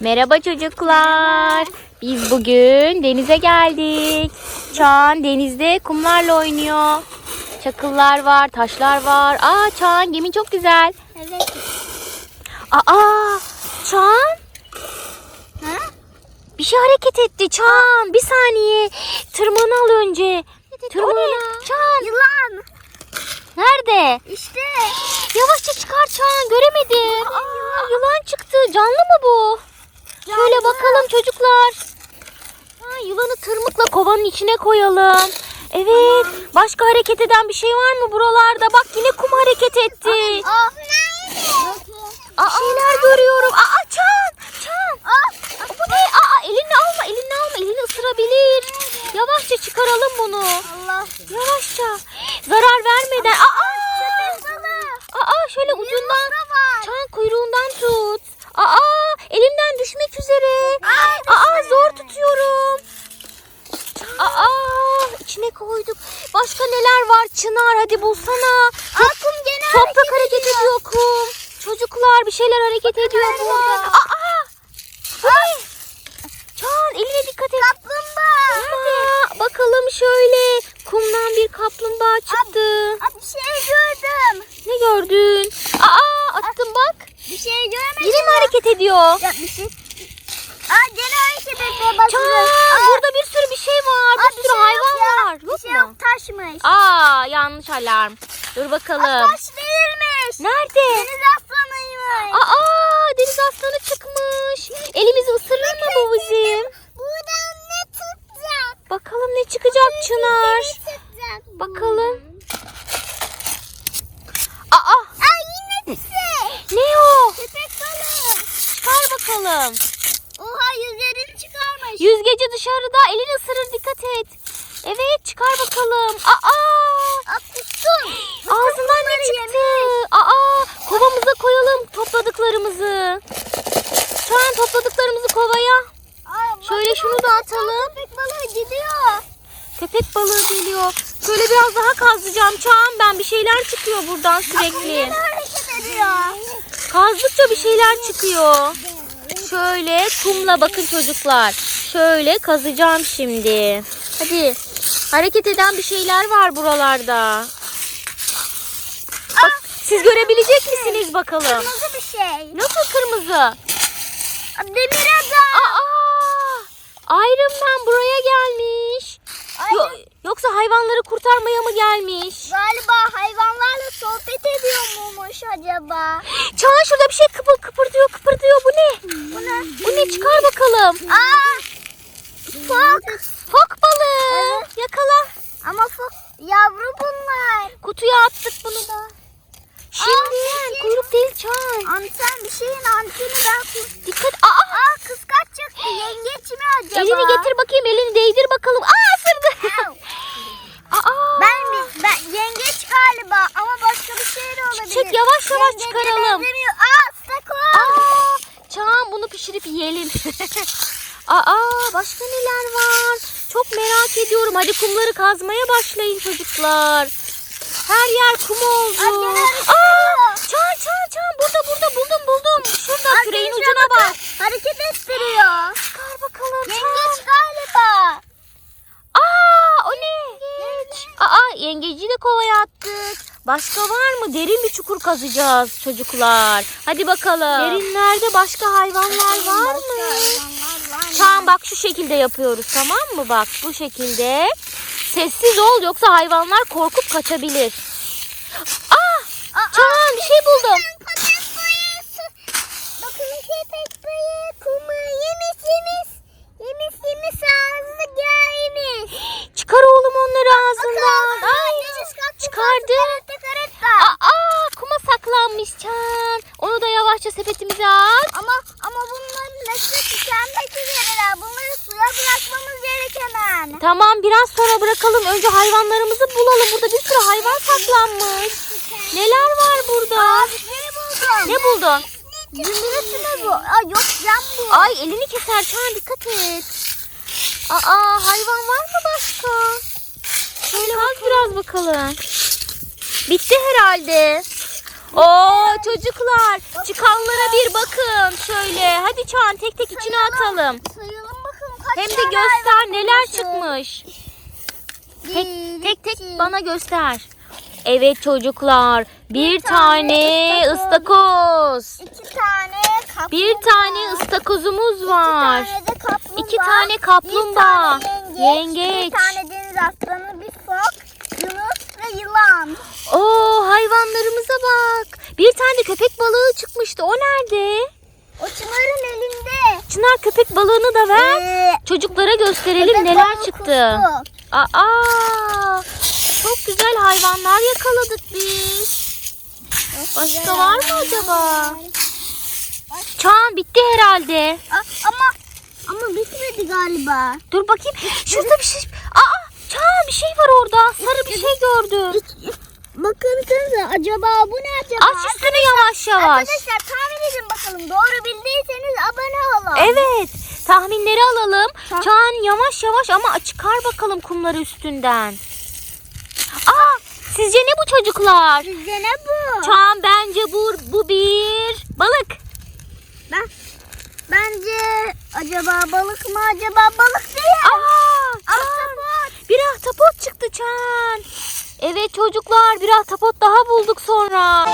Merhaba çocuklar. Biz bugün denize geldik. Çağan denizde kumlarla oynuyor. Çakıllar var, taşlar var. Aa Çağan gemi çok güzel. Evet. Aa Çağan Ha? bir şey hareket etti Çağan. Bir saniye. Tırmanı al önce. Tırmanı. Çağan Yılan. nerede? İşte. Yavaşça çıkar Çağan göremedim. Aa, yılan çıktı. Canlı mı bu? Şöyle bakalım çocuklar. Ha, yılanı tırmıkla kovanın içine koyalım. Evet. Başka hareket eden bir şey var mı buralarda? Bak yine kum hareket etti. Aa. Aa, şeyler görüyorum. Aa Çağan. Çağan. Aa, bu ne? Aa elini alma. Elini alma. Elini ısırabilir. Yavaşça çıkaralım bunu. Allah. Yavaşça. Zarar vermeden. Aa. Aa şöyle ucundan. Çağan kuyruğundan tut. Aa düşmek üzere. Ay, Aa zor tutuyorum. Aa içine koyduk. Başka neler var Çınar hadi bulsana. Aa, kum gene Toprak hareket hareket ediyor. ediyor kum. Çocuklar bir şeyler hareket ediyor bu ediyor. arada. Aa bu ne? Çağan eline dikkat et. Kaplumbağa. Aa, bakalım şöyle. Kumdan bir kaplumbağa çıktı. Aa, bir şey gördüm. Ne gördün? Aa attım bak. Bir şey görmedim. Yine mi hareket ediyor? Ya bir şey. Aa gene etmeye başladı. Çağan Aa, burada bir sürü bir şey var. aa, Bir sürü şey hayvan ya. var. Bir Yok şey mu? yok taşmış. Aa yanlış alarm. Dur bakalım. Aa, taş değilmiş. Nerede? Deniz aslanıymış. Aa deniz aslanı çıkmış. Elimizi ısırır mı bizim? Buradan ne tutacak? Bakalım ne çıkacak Çınar. Bakalım. Aa Aa yine pisi. ne o? Köpek balığı. Bakalım. Oha yüzlerini çıkarmış. Yüzgeci dışarıda elini ısırır dikkat et. Evet çıkar bakalım. Aa kustun. Ağzından ne çıktı? Aa, kovamıza koyalım topladıklarımızı. Şu an topladıklarımızı kovaya. Aa, Şöyle şunu da atalım. Köpek balığı gidiyor. Köpek balığı geliyor. Şöyle biraz daha kazıyacağım. Çağan ben bir şeyler çıkıyor buradan sürekli. Yine hareket ediyor. Kazdıkça bir şeyler çıkıyor. Şöyle kumla bakın çocuklar. Şöyle kazacağım şimdi. Hadi. Hareket eden bir şeyler var buralarda. Bak, siz görebilecek misiniz bakalım? Kırmızı bir şey. Nasıl kırmızı? Demir adam. Aa! Iron Man buraya gelmiş. Yo- yoksa hayvanları kurtarmaya mı gelmiş? Galiba hayvanlarla sohbet ediyormuş acaba. Çağan şurada bir şey kıpır kıpırdıyor kıpırdıyor. Bu ne? Bu ne? Bu ne? Çıkar bakalım. Aa! Fok. Fok balığı. Yakala. Ama fok yavru bunlar. Kutuya attık bunu da. Şimdi Aa, kuyruk değil Çağan. Anten bir şeyin anteni ben kur. Dikkat. Aa! Aa kıskaç çıktı. Yengeç mi acaba? Elini getir bakayım. Elini değdir bakalım. Aa ısırdı. Au. Aa! Ben mi? Ben yengeç galiba ama başka bir şey de olabilir. Çek, yavaş yavaş Yengece çıkaralım. benzemiyor. Aa stakoz. Aa, Çağan bunu pişirip yiyelim. Aa, başka neler var? Çok merak ediyorum. Hadi kumları kazmaya başlayın çocuklar. Her yer kum oldu. Aa, Başka var mı? Derin bir çukur kazacağız çocuklar. Hadi bakalım. Derinlerde başka hayvanlar var mı? Çağan bak şu şekilde yapıyoruz tamam mı? Bak bu şekilde. Sessiz ol yoksa hayvanlar korkup kaçabilir. Aa! Çağan bir şey buldum. Bakın köpek bayı yemiş yemiş. Yemiş yemiş ağzı gelmiş. Çıkar oğlum onları ağzından. Ay, çıkardı. Karetta. Aa, kuma saklanmış Çağan. Onu da yavaşça sepetimize at. Ama ama bunların nesli tükenmek üzereler. Bunları suya bırakmamız gerek hemen. Tamam biraz sonra bırakalım. Önce hayvanlarımızı bulalım. Burada bir sürü hayvan saklanmış. Neler var burada? Şey buldum. Ne buldun? Zümrüt mü bu? Aa yok cam bu. Ay elini keser Çağan dikkat et. Aa hayvan var mı başka? Şöyle kaz biraz bakalım. Bitti herhalde. Çocuklar çıkanlara bir bakın şöyle. Hadi Çağan tek tek içine atalım. Sayalım bakalım kaç Hem de tane göster hayvan neler çıkmış. Bir, Tek tek iki, bana göster. Evet çocuklar bir, Bir tane tane ıstakoz. iki tane kaplumbağa. Bir tane ıstakozumuz var. İki tane de kaplumbağa. İki tane kaplumbağa. Bir tane yengeç. Yengeç. Bir tane deniz aslanı, bir fok, yunus ve yılan. Oo hayvanlarımıza bak. Bir tane köpek balığı çıkmıştı. O nerede? O Çınar'ın elinde. Çınar köpek balığını da ver. Ee, Çocuklara gösterelim neler çıktı. kustu. Aa! Çok güzel hayvanlar yakaladık biz. Başka var mı acaba? Çağan bitti herhalde. A- ama ama bitmedi galiba. Dur bakayım. Şurada bir şey. Aa! Çağan bir şey var orada. Sarı bir şey gördüm. Bakınsanıza acaba bu ne acaba? Aç üstünü yavaş yavaş. Arkadaşlar tahmin edin bakalım. Doğru bildiyseniz abone olun. Evet. Tahminleri alalım. Çağan yavaş yavaş ama çıkar bakalım kumları üstünden. Aa! Sizce ne bu çocuklar? Sizce ne bu? Çağan bence bu, bu bir balık. Ben bence acaba balık mı acaba balık değil. Aa! Çağan. Ahtapot. Bir ahtapot çıktı Çağan. Evet çocuklar bir ahtapot daha bulduk sonra.